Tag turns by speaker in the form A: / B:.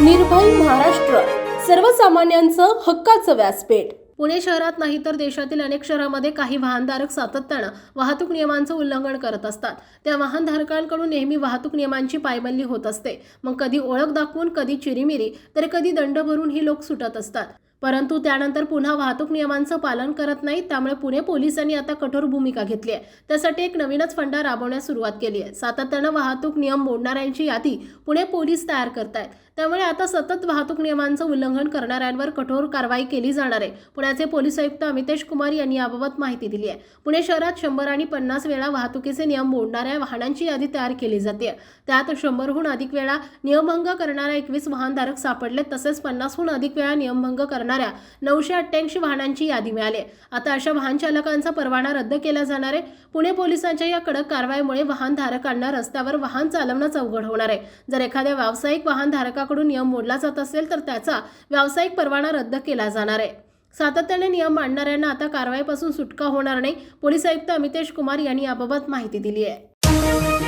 A: निर्भय महाराष्ट्र. सर्वसामान्यांचं हक्काचं व्यासपीठ.
B: पुणे शहरात नाही तर देशातील अनेक शहरामध्ये काही वाहनधारक सातत्यानं वाहतूक नियमांचं उल्लंघन करत असतात. त्या वाहनधारकांकडून नेहमी वाहतूक नियमांची पायमल्ली होत असते. मग कधी ओळख दाखवून कधी चिरीमिरी तर कधी दंड भरून ही लोक सुटत असतात. परंतु त्यानंतर पुन्हा वाहतूक नियमांचं पालन करत नाहीत त्यामुळे पुणे पोलिसांनी आता कठोर भूमिका घेतली आहे. त्यासाठी एक नवीनच फंडा राबवण्यास सुरुवात केली आहे. सातत्यानं वाहतूक नियम मोडणाऱ्यांची यादी पुणे पोलीस तयार करतायत. त्यामुळे आता सतत वाहतूक नियमांचं उल्लंघन करणाऱ्यांवर कठोर कारवाई केली जाणार आहे. पुण्याचे पोलीस आयुक्त अमितेश कुमार यांनी याबाबत माहिती दिली आहे. पुणे शहरात शंभर आणि पन्नास वेळा वाहतुकीचे नियम मोडणाऱ्या वाहनांची यादी तयार केली जाते. त्यात शंभरहून अधिक वेळा नियमभंग करणाऱ्या एकवीस वाहनधारक सापडले तसेच पन्नासहून अधिक वेळा नियमभंग करणाऱ्या नऊशे अठ्ठ्याऐंशी वाहनांची यादी मिळाली आता अशा वाहन चालकांचा परवाना रद्द केला जाणार आहे. पुणे पोलिसांच्या या कडक कारवाईमुळे वाहनधारकांना रस्त्यावर वाहन चालवणंच अवघड होणार आहे. जर एखाद्या व्यावसायिक वाहनधारकाकडून नियम मोडला जात असेल तर त्याचा व्यावसायिक परवाना रद्द केला जाणार आहे. सातत्याने नियम मांडणाऱ्यांना आता कारवाईपासून सुटका होणार नाही पोलीस आयुक्त अमितेश कुमार यांनी याबाबत माहिती दिली आहे.